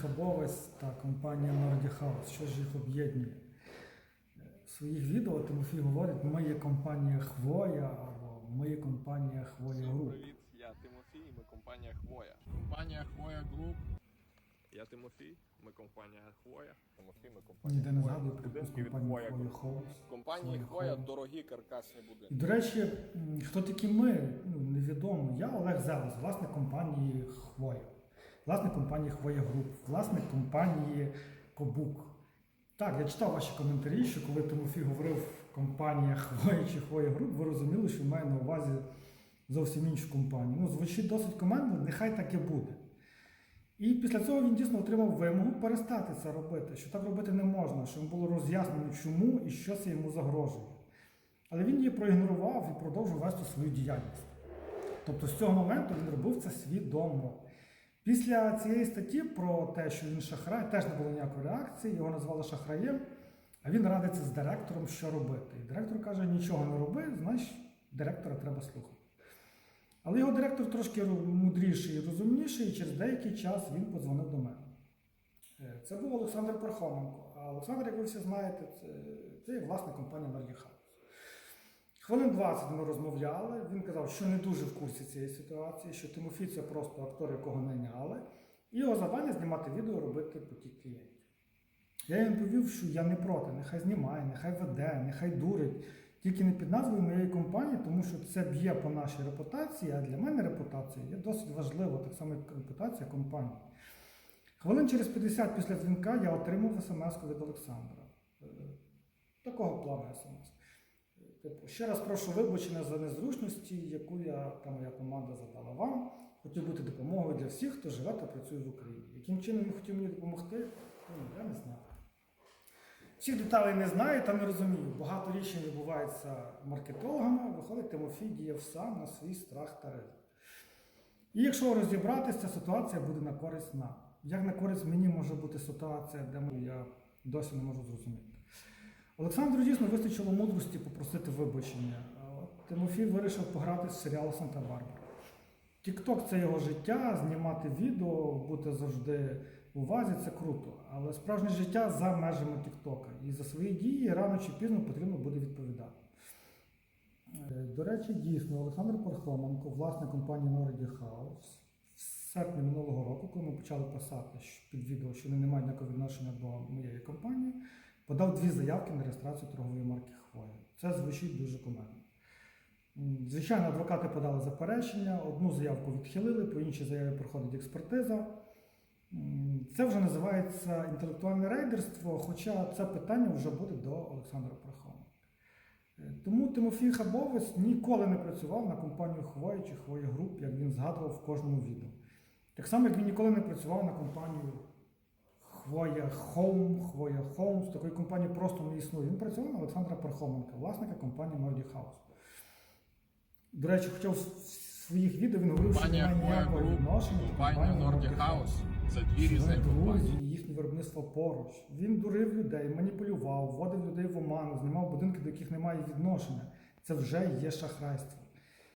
Хабовець та компанія Nordic House. Що ж їх об'єднує? В своїх відео Тимофій говорить, ми є компанія Хвоя або ми є компанія Хвоя Всім Груп. привіт, я Тимофій, ми компанія Хвоя. Компанія Хвоя Груп. Я Тимофій, ми компанія Хвоя. Тимофій, ми компанія Ніде не згадую про якусь компанію Хвоя. В компанії Хвоя Хвоя дорогі каркасні І, будинки. до речі, хто такі ми, ну, невідомо. Я Олег Зелес, власник компанії Хвоя, власник компанії Хвоя Груп, власник компанії Кобук. Так, я читав ваші коментарі, що коли Тимофій говорив компанія Хвоя чи Хвоя Груп, ви розуміли, що має на увазі зовсім іншу компанію. Ну, звучить досить командно, нехай так і буде. І після цього він дійсно отримав вимогу перестати це робити, що так робити не можна, що йому було роз'яснено, чому і що це йому загрожує. Але він її проігнорував і продовжив вести свою діяльність. Тобто з цього моменту він робив це свідомо. Після цієї статті про те, що він шахрай, теж не було ніякої реакції, його назвали шахраєм, а він радиться з директором, що робити. І директор каже, нічого не роби, значить директора треба слухати. Але його директор трошки мудріший і розумніший, і через деякий час він подзвонив до мене. Е, Це був Олександр Пархоменко. А Олександр, як ви всі знаєте, це, це є власник компанії House. Хвилин 20 ми розмовляли. Він казав, що не дуже в курсі цієї ситуації, що Тимофій це просто актор, якого найняли, і його завдання знімати відео, робити потік клієнтів. Я їм повів, що я не проти, нехай знімає, нехай веде, нехай дурить, тільки не під назвою моєї компанії, тому що це б'є по нашій репутації, а для мене репутація є досить важлива, так само як репутація компанії. Хвилин через 50 після дзвінка я отримав смс від Олександра. Е, Такого плану смс. Типу, ще раз прошу вибачення за незручності, яку я та моя команда задала вам. Хотів бути допомогою для всіх, хто живе та працює в Україні. Яким чином він хотів мені допомогти, ну, я не знаю. Всіх деталей не знаю та не розумію. Багато рішень відбувається маркетологами, виходить, Тимофій діяв сам на свій страх та ризик. І якщо розібратися, ситуація буде на користь нам. Як на користь мені може бути ситуація, де я досі не можу зрозуміти. Олександру дійсно вистачило мудрості попросити вибачення. Тимофій вирішив пограти з серіалу Санта-Барбара. Тікток це його життя, знімати відео, бути завжди в увазі це круто. Але справжнє життя за межами Тіктока. І за свої дії рано чи пізно потрібно буде відповідати. Е, До речі, дійсно, Олександр Пархоменко, власник компанії Nordic House, в серпні минулого року, коли ми почали писати під відео, що вони не мають ніякого відношення до моєї компанії, подав дві заявки на реєстрацію торгової марки Хвоя. Це звучить дуже командно. Звичайно, адвокати подали заперечення, одну заявку відхилили, по іншій заяві проходить експертиза. Це вже називається інтелектуальне рейдерство, хоча це питання вже буде до Олександра Прохоменка. Е, Тому Тимофій Хабовець ніколи не працював на компанію Хвоя чи Хвоя Груп, як він згадував в кожному відео. Так само, як він ніколи не працював на компанію Хвоя Хоум, Хвоя Хоумс. Такої компанії просто не існує. Він працював на Олександра Пархоменка, власника компанії Nordic House. До речі, хоча в своїх відео він говорив, що немає ніякого відношення компанія компанії Nordic House. Це дві Що різні вони компанії. друзі, їхнє виробництво поруч. Він дурив людей, маніпулював, вводив людей в оману, знімав будинки, до яких немає відношення. Це вже є шахрайство.